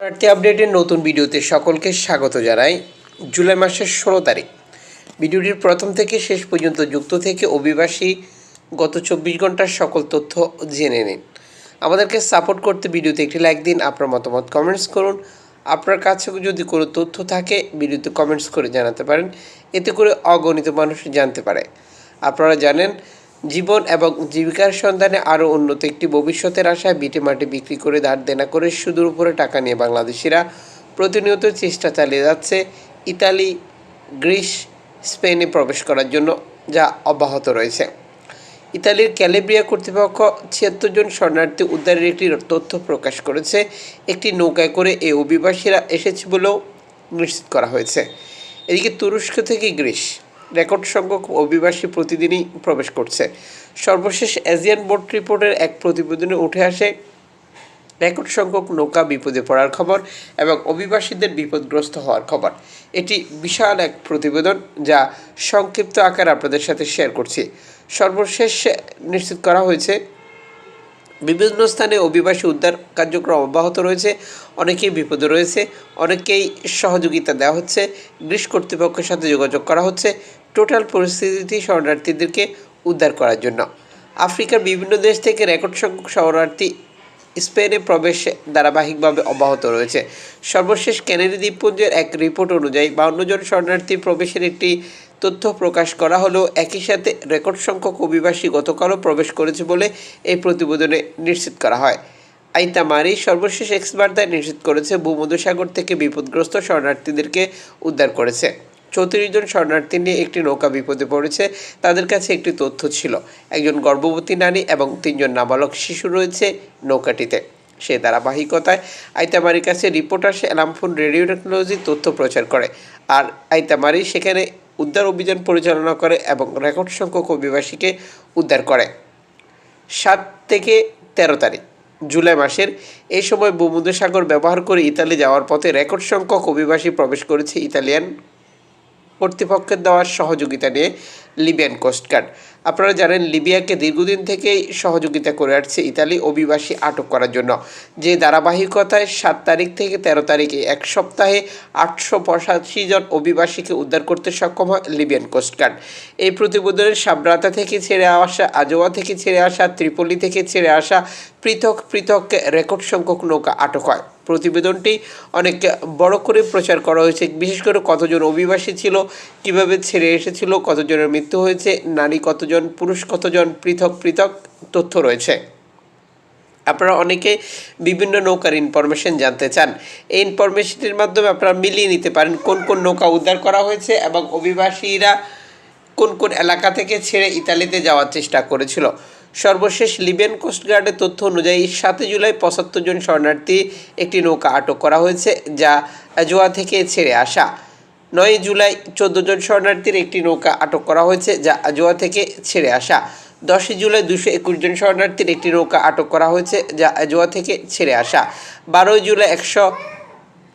শরণার্থী আপডেটের নতুন ভিডিওতে সকলকে স্বাগত জানাই। জুলাই মাসের ষোলো তারিখ। ভিডিওটির প্রথম থেকে শেষ পর্যন্ত যুক্ত থেকে অভিবাসী গত চব্বিশ ঘণ্টার সকল তথ্য জেনে নিন। আমাদেরকে সাপোর্ট করতে ভিডিওতে একটি লাইক দিন, আপনার মতামত কমেন্টস করুন। আপনার কাছে যদি কোনো তথ্য থাকে, ভিডিওতে কমেন্টস করে জানাতে পারেন। এতে করে অগণিত মানুষ জানতে পারে। আপনারা জানেন জীবন এবং জীবিকার সন্ধানে আরও উন্নত একটি ভবিষ্যতের আশায় বিটে মাটি বিক্রি করে ধার দেনা করে সুদূর উপরে টাকা নিয়ে বাংলাদেশিরা প্রতিনিয়ত চেষ্টা চালিয়ে যাচ্ছে ইতালি, গ্রিস, স্পেনে প্রবেশ করার জন্য, যা অব্যাহত রয়েছে। ইতালির ক্যালেব্রিয়া কর্তৃপক্ষ ছিয়াত্তর জন শরণার্থী উদ্ধারের একটি তথ্য প্রকাশ করেছে। একটি নৌকায় করে এই অভিবাসীরা এসেছে বলেও নিশ্চিত করা হয়েছে। এদিকে তুরস্ক থেকে গ্রিস। রেকর্ড সংখ্যক অভিবাসী প্রতিদিনই প্রবেশ করছে। সর্বশেষ এজিয়ান বোর্ড রিপোর্টের এক প্রতিবেদনে উঠে আসে রেকর্ড সংখ্যক নৌকা বিপদে পড়ার খবর এবং অভিবাসীদের বিপদগ্রস্ত হওয়ার খবর। এটি বিশাল এক প্রতিবেদন যা সংক্ষিপ্ত আকার আপনাদের সাথে শেয়ার করছি। সর্বশেষ নিশ্চিত করা হয়েছে বিভিন্ন স্থানে অভিবাসী উদ্ধার কার্যক্রম অব্যাহত রয়েছে, অনেকেই বিপদে রয়েছে অনেকেই সহযোগিতা দেওয়া হচ্ছে, গ্রিস কর্তৃপক্ষের সাথে যোগাযোগ করা হচ্ছে, টোটাল পরিস্থিতি শরণার্থীদেরকে উদ্ধার করার জন্য। আফ্রিকার বিভিন্ন দেশ থেকে রেকর্ড সংখ্যক শরণার্থী স্পেনে প্রবেশ ধারাবাহিকভাবে অব্যাহত রয়েছে। সর্বশেষ ক্যানারি দ্বীপপুঞ্জের এক রিপোর্ট অনুযায়ী, বাউন্ন জন শরণার্থী প্রবেশের একটি তথ্য প্রকাশ করা হলো একই সাথে রেকর্ড সংখ্যক অভিবাসী গতকালও প্রবেশ করেছে বলে এই প্রতিবেদনে নিশ্চিত করা হয়। আইতামারি সর্বশেষ এক্স বার্তায় নিশ্চিত করেছে, ভূমধ্যসাগর থেকে বিপদগ্রস্ত শরণার্থীদেরকে উদ্ধার করেছে। চৌত্রিশ জন শরণার্থী নিয়ে একটি নৌকা বিপদে পড়েছে, তাদের কাছে একটি তথ্য ছিল। একজন গর্ভবতী নারী এবং তিনজন নাবালক শিশু রয়েছে নৌকাটিতে। সে ধারাবাহিকতায় আইতামারির কাছে রিপোর্টার আসে, অ্যালামফোন রেডিও টেকনোলজি তথ্য প্রচার করে। আর আইতামারি সেখানে উদ্ধার অভিযান পরিচালনা করে এবং রেকর্ড সংখ্যক অভিবাসীকে উদ্ধার করে। সাত থেকে তেরো তারিখ, জুলাই মাসের এই সময় ভূমধ্যসাগর ব্যবহার করে ইতালি যাওয়ার পথে রেকর্ড সংখ্যক অভিবাসী প্রবেশ করেছে ইতালিয়ান কর্তৃপক্ষের দেওয়ার সহযোগিতা নিয়ে লিবিয়ান কোস্টগার্ড আপনারা জানেন, লিবিয়াকে দীর্ঘদিন থেকেই সহযোগিতা করে আসছে ইতালি অভিবাসী আটক করার জন্য। যে ধারাবাহিকতায় সাত তারিখ থেকে তেরো তারিখে এক সপ্তাহে আটশো পঁচাশি জন অভিবাসীকে উদ্ধার করতে সক্ষম হয় লিবিয়ান কোস্টগার্ড এই প্রতিবেদনের সাবরাতা থেকে ছেড়ে আসা, আজোয়া থেকে ছেড়ে আসা, ত্রিপলি থেকে ছেড়ে আসা পৃথক পৃথক রেকর্ড সংখ্যক নৌকা আটক হয়। প্রতিবেদনটি অনেক বড় করে প্রচার করা হয়েছে। বিশেষ করে কতজন অভিবাসী ছিল, কীভাবে ছেড়ে এসেছিল, কতজনের মৃত্যু হয়েছে, নারী কতজন, পুরুষ কতজন, পৃথক পৃথক তথ্য রয়েছে। আপনারা অনেকে বিভিন্ন নৌকার ইনফরমেশন জানতে চান। এই ইনফরমেশনের মাধ্যমে আপনারা মিলিয়ে নিতে পারেন কোন কোন নৌকা উদ্ধার করা হয়েছে এবং অভিবাসীরা কোন কোন এলাকা থেকে ছেড়ে ইতালিতে যাওয়ার চেষ্টা করেছিল। সর্বশেষ লিবিয়ান কোস্টগার্ডের তথ্য অনুযায়ী সাতই জুলাই পঁচাত্তর জন শরণার্থী একটি নৌকা আটক করা হয়েছে, যা জোয়া থেকে ছেড়ে আসা। নয় জুলাই চোদ্দ জন শরণার্থীর একটি নৌকা আটক করা হয়েছে, যা আজোয়া থেকে ছেড়ে আসা। দশই জুলাই দুশো একুশ জন শরণার্থীর একটি নৌকা আটক করা হয়েছে, যা আজোয়া থেকে ছেড়ে আসা। বারোই জুলাই একশো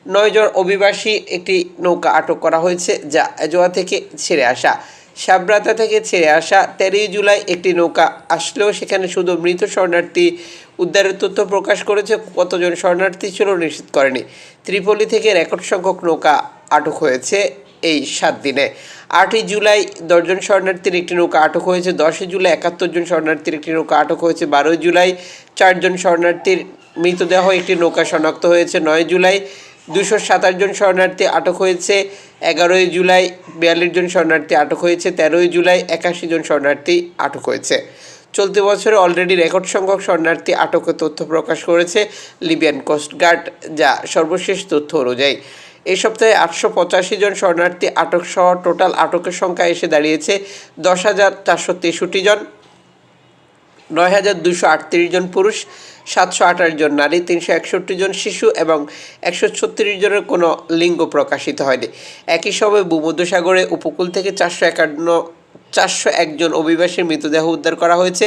নয় জন অভিবাসী একটি নৌকা আটক করা হয়েছে, যা আজোয়া থেকে ছেড়ে আসা। সাবরাতা থেকে ছেড়ে আসা তেরোই জুলাই একটি নৌকা আসলেও সেখানে শুধু মৃত শরণার্থী উদ্ধারের তথ্য প্রকাশ করেছে, কতজন শরণার্থী ছিল নিশ্চিত করেনি। ত্রিপলি থেকে রেকর্ড সংখ্যক নৌকা আটক হয়েছে এই সাত দিনে। আটই জুলাই দশজন শরণার্থীর একটি নৌকা আটক হয়েছে, দশই জুলাই একাত্তর জন শরণার্থীর একটি নৌকা আটক হয়েছে, বারোই জুলাই চারজন শরণার্থীর মৃতদেহ একটি নৌকা শনাক্ত হয়েছে, নয় জুলাই দুশো সাতাশ জন শরণার্থী আটক হয়েছে, এগারোই জুলাই বিয়াল্লিশ জন শরণার্থী আটক হয়েছে, তেরোই জুলাই একাশি জন শরণার্থী আটক হয়েছে। চলতি বছরে অলরেডি রেকর্ড সংখ্যক শরণার্থী আটকের তথ্য প্রকাশ করেছে লিবিয়ান কোস্টগার্ড যা সর্বশেষ তথ্য অনুযায়ী। এই সপ্তাহে আটশো পঁচাশি জন শরণার্থী আটক সহ টোটাল আটকের সংখ্যা এসে দাঁড়িয়েছে দশ হাজার চারশো তেষট্টি জন। নয় হাজার দুশো আটত্রিশ জন পুরুষ, সাতশো আঠাশ জন নারী, তিনশো একষট্টি জন শিশু এবং একশো ছত্রিশ জনের কোনো লিঙ্গ প্রকাশিত হয়নি। একই সময় ভূমধ্যসাগরে উপকূল থেকে চারশো একান্ন চারশো একজন অভিবাসীর মৃতদেহ উদ্ধার করা হয়েছে।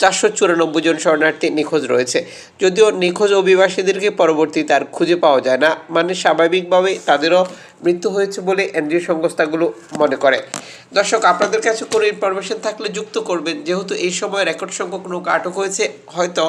চারশো চুরানব্বই জন শরণার্থী নিখোঁজ রয়েছে। যদিও নিখোঁজ অভিবাসীদেরকে পরবর্তীতে আর খুঁজে পাওয়া যায় না মানে স্বাভাবিকভাবে তাদেরও মৃত্যু হয়েছে বলে এনজিও সংস্থাগুলো মনে করে। দর্শক, আপনাদের কাছে কোনো ইনফরমেশন থাকলে যুক্ত করবেন। যেহেতু এই সময় রেকর্ড সংখ্যক নৌকা আটক হয়েছে, হয়তো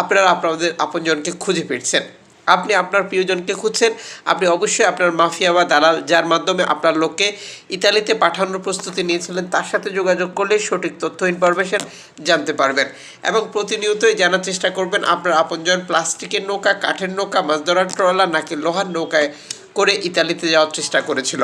আপনারা আপনাদের আপনজনকে খুঁজে ফিরছেন আপনি আপনার প্রিয়জনকে খুঁজছেন, আপনি অবশ্যই আপনার মাফিয়া বা দালাল, যার মাধ্যমে আপনার লোককে ইতালিতে পাঠানোর প্রস্তুতি নিয়েছিলেন, তার সাথে যোগাযোগ করলে সঠিক তথ্য ইনফরমেশন জানতে পারবেন। এবং প্রতিনিয়তই জানার চেষ্টা করবেন আপনার আপনজন প্লাস্টিকের নৌকা, কাঠের নৌকা, মাছ ধরার ট্রলার নাকি লোহার নৌকায় করে ইতালিতে যাওয়ার চেষ্টা করেছিল।